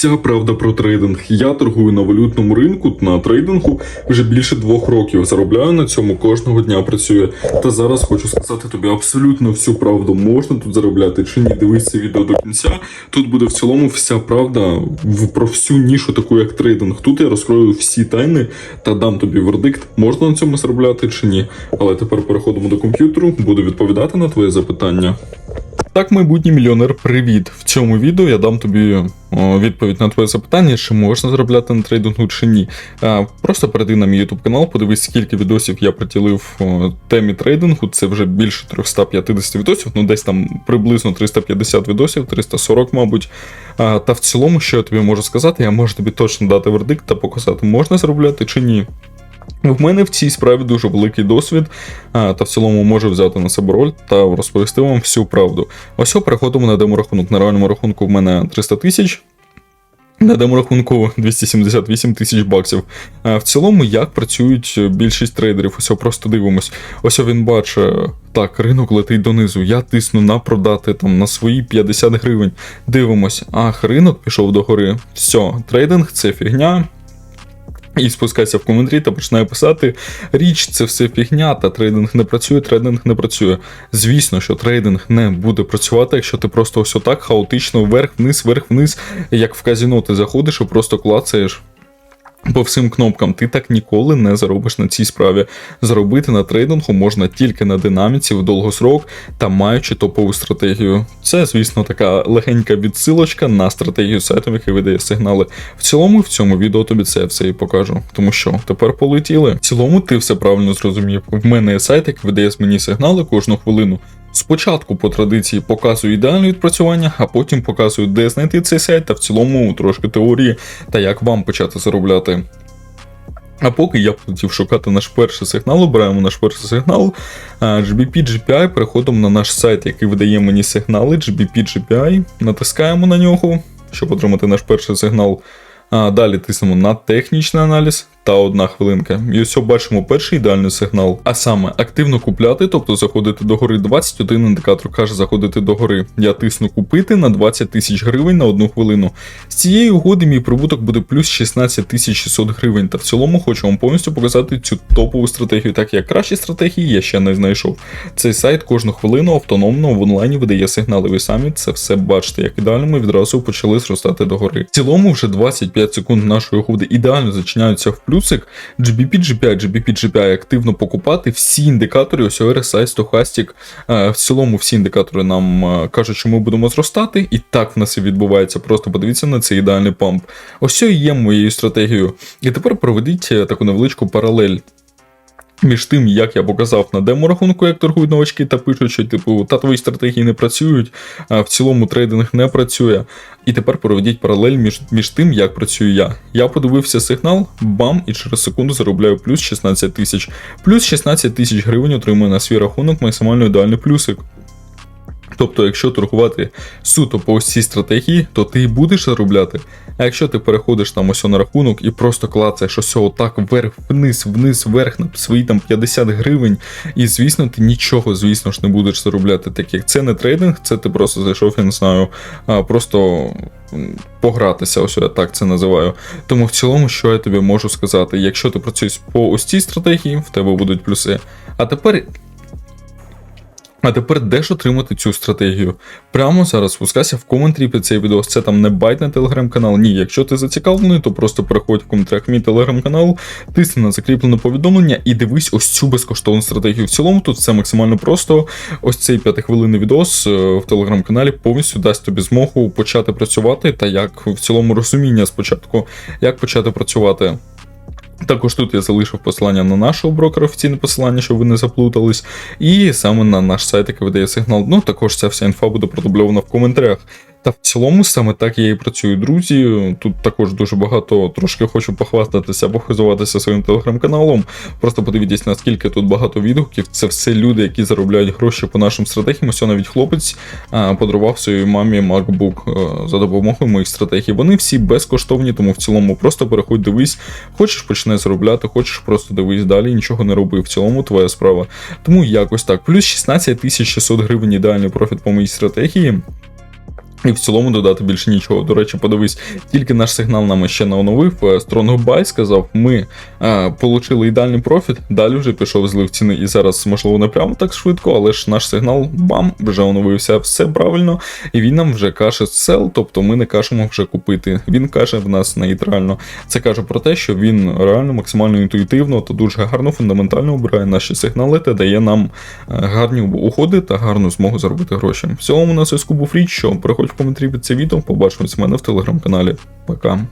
Вся правда про трейдинг. Я торгую на валютному ринку на трейдингу вже більше двох років. Заробляю на цьому кожного дня працює. Та зараз хочу сказати тобі абсолютно всю правду. Можна тут заробляти чи ні? Дивись відео до кінця. Тут буде в цілому вся правда в- про всю нішу, таку як трейдинг. Тут я розкрою всі тайни та дам тобі вердикт, можна на цьому заробляти чи ні. Але тепер переходимо до комп'ютеру, буду відповідати на твоє запитання. Так, майбутній мільйонер, привіт! В цьому відео я дам тобі відповідь на твоє запитання, чи можна заробляти на трейдингу чи ні. Просто перейди на мій YouTube канал, подивись, скільки відосів я приділив темі трейдингу. Це вже більше 350 відосів, ну десь там приблизно 350 відосів, 340, мабуть. Та в цілому, що я тобі можу сказати, я можу тобі точно дати вердикт та показати, можна заробляти чи ні. В мене в цій справі дуже великий досвід, та в цілому можу взяти на себе роль та розповісти вам всю правду. Ось переходимо на деморахунок. На реальному рахунку в мене 300 тисяч. На деморахунку 278 тисяч баксів. А в цілому, як працюють більшість трейдерів, ось просто дивимось. Ось він бачить, так, ринок летить донизу. Я тисну на продати там на свої 50 гривень. Дивимось, ах, ринок пішов догори. Все, трейдинг це фігня. І спускайся в коментарі та починає писати: річ, це все фігня, та трейдинг не працює, трейдинг не працює. Звісно, що трейдинг не буде працювати, якщо ти просто ось отак хаотично вверх-вниз, вверх-вниз, як в казіно ти заходиш і просто клацаєш. По всім кнопкам ти так ніколи не заробиш на цій справі. Заробити на трейдингу можна тільки на динаміці в довгосрок та маючи топову стратегію. Це, звісно, така легенька відсилочка на стратегію сайту, який видає сигнали. В цілому, в цьому відео тобі це все і покажу. Тому що тепер полетіли. В цілому ти все правильно зрозумів. В мене є сайт, який видає мені сигнали кожну хвилину. Спочатку по традиції показую ідеальне відпрацювання, а потім показую, де знайти цей сайт, та в цілому трошки теорії та як вам почати заробляти. А поки я полетів шукати наш перший сигнал, обираємо наш перший сигнал. GBP GPI, переходимо на наш сайт, який видає мені сигнали. GBP GPI, натискаємо на нього, щоб отримати наш перший сигнал. Далі тиснемо на технічний аналіз та одна хвилинка. І ось бачимо перший ідеальний сигнал. А саме активно купляти, тобто заходити до гори 21 індикатор каже заходити до гори. Я тисну купити на 20 тисяч гривень на одну хвилину. З цієї угоди мій прибуток буде плюс 16 тисяч 600 гривень. Та в цілому хочу вам повністю показати цю топову стратегію, так як кращі стратегії я ще не знайшов. Цей сайт кожну хвилину автономно в онлайні видає сигнали. Ви самі це все бачите, як ідеально ми відразу почали зростати до гори. В цілому вже 25 секунд нашої угоди ідеально зачиняються в плюсик. GBP G5, GBP G5 активно покупати всі індикатори, ось RSI, Stochastic, е, в цілому всі індикатори нам е, кажуть, що ми будемо зростати, і так в нас і відбувається. Просто подивіться на цей ідеальний памп. Ось це і є моєю стратегією. І тепер проведіть е, таку невеличку паралель. Між тим, як я показав на демо-рахунку, як торгують новачки та пишуть, що типу, та твої стратегії не працюють, а в цілому трейдинг не працює. І тепер проведіть паралель між, між тим, як працюю я. Я подивився сигнал, бам, і через секунду заробляю плюс 16 тисяч. Плюс 16 тисяч гривень отримую на свій рахунок максимально ідеальний плюсик. Тобто, якщо торгувати суто по ось цій стратегії, то ти і будеш заробляти. А якщо ти переходиш там ось на рахунок і просто клацаєш ось отак вверх, вниз, вниз, вверх на свої там 50 гривень, і звісно, ти нічого, звісно ж, не будеш заробляти, так як це не трейдинг, це ти просто зайшов, я не знаю, просто погратися, ось я так це називаю. Тому в цілому, що я тобі можу сказати, якщо ти працюєш по ось цій стратегії, в тебе будуть плюси. А тепер а тепер де ж отримати цю стратегію? Прямо зараз спускайся в коментарі під цей відео. Це там не байт на телеграм-канал. Ні, якщо ти зацікавлений, то просто переходь в коментарях мій телеграм-канал, тисни на закріплене повідомлення і дивись ось цю безкоштовну стратегію. В цілому тут все максимально просто. Ось цей п'ятихвилинний відос е, в телеграм-каналі повністю дасть тобі змогу почати працювати та як в цілому розуміння спочатку, як почати працювати. Також тут я залишив посилання на нашого брокера, офіційне посилання, щоб ви не заплутались, і саме на наш сайт, який видає сигнал. Ну також ця вся інфа буде продубльована в коментарях. Та в цілому саме так я і працюю, друзі. Тут також дуже багато трошки хочу похвастатися, похизуватися своїм телеграм-каналом. Просто подивіться, наскільки тут багато відгуків. Це все люди, які заробляють гроші по нашим стратегіям. Ось навіть хлопець подарував своїй мамі MacBook за допомогою моїх стратегій. Вони всі безкоштовні, тому в цілому просто переходь, дивись. Хочеш почне заробляти, хочеш просто дивись далі, нічого не роби. В цілому твоя справа. Тому якось так. Плюс 16 600 гривень ідеальний профіт по моїй стратегії. І в цілому додати більше нічого. До речі, подивись, тільки наш сигнал нам ще не оновив. Е, Strong Buy сказав, ми е, получили ідеальний профіт, далі вже пішов злив ціни. І зараз, можливо, не прямо так швидко, але ж наш сигнал бам, вже оновився все правильно. І він нам вже каже sell, тобто ми не кажемо вже купити. Він каже в нас нейтрально. Це каже про те, що він реально максимально інтуїтивно та дуже гарно фундаментально обирає наші сигнали та дає нам е, гарні угоди та гарну змогу заробити гроші. В цілому на зв'язку був річ, що приходь в коментарі під це відео, побачимось в мене в телеграм-каналі. Пока.